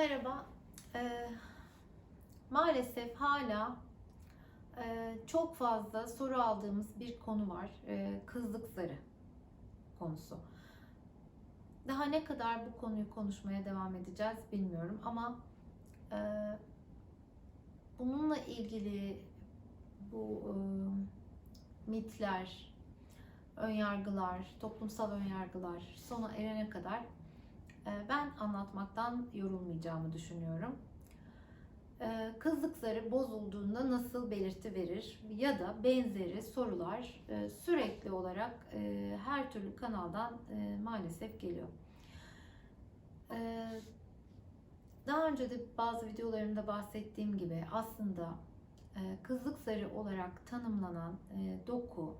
Merhaba. Ee, maalesef hala e, çok fazla soru aldığımız bir konu var. Ee, kızlık zarı konusu. Daha ne kadar bu konuyu konuşmaya devam edeceğiz bilmiyorum ama e, bununla ilgili bu e, mitler, önyargılar, toplumsal önyargılar sona erene kadar ben anlatmaktan yorulmayacağımı düşünüyorum. E, Kızlık zarı bozulduğunda nasıl belirti verir ya da benzeri sorular e, sürekli olarak e, her türlü kanaldan e, maalesef geliyor. E, Daha önce de bazı videolarımda bahsettiğim gibi aslında kızlık zarı olarak tanımlanan doku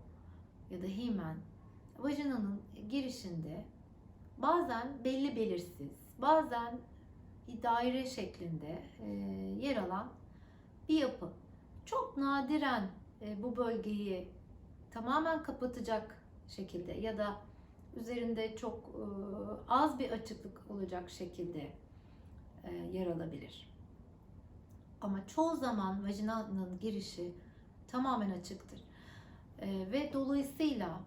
ya da himen vajinanın girişinde bazen belli belirsiz, bazen daire şeklinde e, yer alan bir yapı. Çok nadiren e, bu bölgeyi tamamen kapatacak şekilde ya da üzerinde çok e, az bir açıklık olacak şekilde yer alabilir. Ama çoğu zaman vajinanın girişi tamamen açıktır. Ve dolayısıyla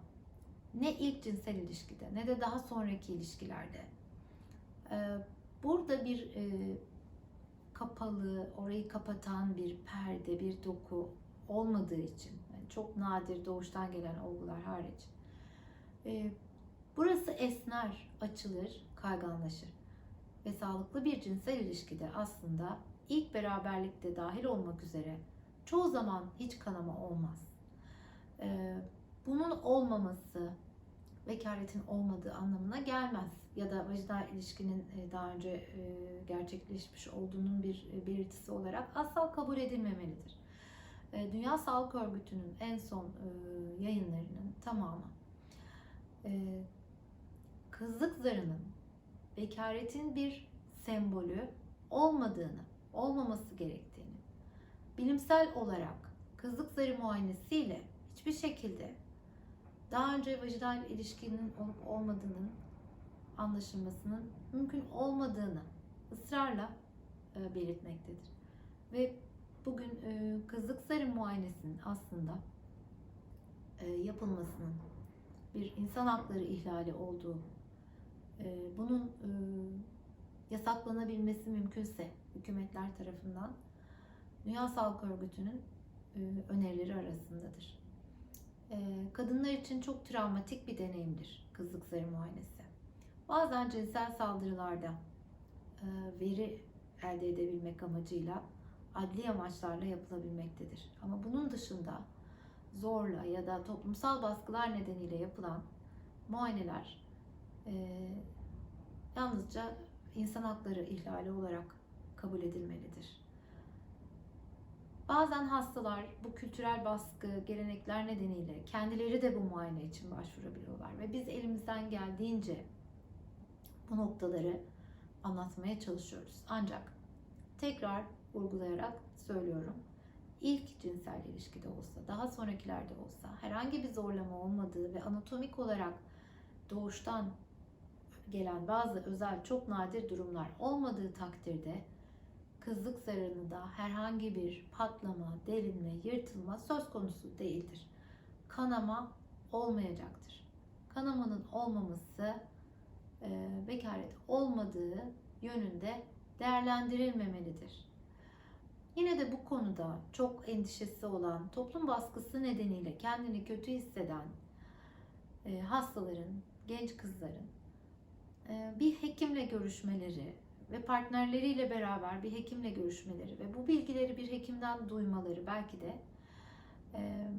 ne ilk cinsel ilişkide ne de daha sonraki ilişkilerde e, burada bir e, kapalı, orayı kapatan bir perde, bir doku olmadığı için yani çok nadir doğuştan gelen olgular hariç e, burası esner, açılır, kayganlaşır ve sağlıklı bir cinsel ilişkide aslında ilk beraberlikte dahil olmak üzere çoğu zaman hiç kanama olmaz. E, bunun olmaması vekaletin olmadığı anlamına gelmez. Ya da vajinal ilişkinin e, daha önce e, gerçekleşmiş olduğunun bir e, belirtisi olarak asla kabul edilmemelidir. Dünya Sağlık Örgütü'nün en son yayınlarının tamamı kızlık zarının bekaretin bir sembolü olmadığını, olmaması gerektiğini, bilimsel olarak kızlık zarı muayenesiyle hiçbir şekilde daha önce vajinal ilişkinin olup olmadığının anlaşılmasının mümkün olmadığını ısrarla e, belirtmektedir. Ve bugün e, kızlık zarı muayenesinin aslında e, yapılmasının bir insan hakları ihlali olduğu, bunun yasaklanabilmesi mümkünse hükümetler tarafından Dünya Sağlık Örgütü'nün önerileri arasındadır. Kadınlar için çok travmatik bir deneyimdir kızlık zarı muayenesi. Bazen cinsel saldırılarda e, veri elde edebilmek amacıyla adli amaçlarla yapılabilmektedir. Ama bunun dışında zorla ya da toplumsal baskılar nedeniyle yapılan muayeneler e, yalnızca insan hakları ihlali olarak kabul edilmelidir. Bazen hastalar bu kültürel baskı, gelenekler nedeniyle kendileri de bu muayene için başvurabiliyorlar ve biz elimizden geldiğince bu noktaları anlatmaya çalışıyoruz. Ancak tekrar vurgulayarak söylüyorum. İlk cinsel ilişkide olsa, daha sonrakilerde olsa herhangi bir zorlama olmadığı ve anatomik olarak doğuştan gelen bazı özel çok nadir durumlar olmadığı takdirde kızlık zararında herhangi bir patlama, delinme, yırtılma söz konusu değildir. Kanama olmayacaktır. Kanamanın olmaması e, bekaret olmadığı yönünde değerlendirilmemelidir. Yine de bu konuda çok endişesi olan, toplum baskısı nedeniyle kendini kötü hisseden e, hastaların, genç kızların e, bir hekimle görüşmeleri, ve partnerleriyle beraber bir hekimle görüşmeleri ve bu bilgileri bir hekimden duymaları belki de e,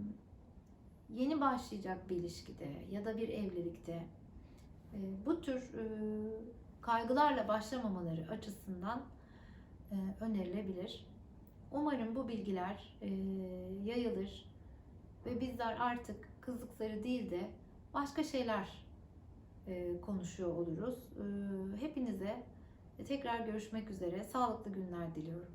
yeni başlayacak bir ilişkide ya da bir evlilikte e, bu tür e, kaygılarla başlamamaları açısından e, önerilebilir. Umarım bu bilgiler e, yayılır ve bizler artık kızlık zarı değil de başka şeyler e, konuşuyor oluruz. E, hepinize Tekrar görüşmek üzere. Sağlıklı günler diliyorum.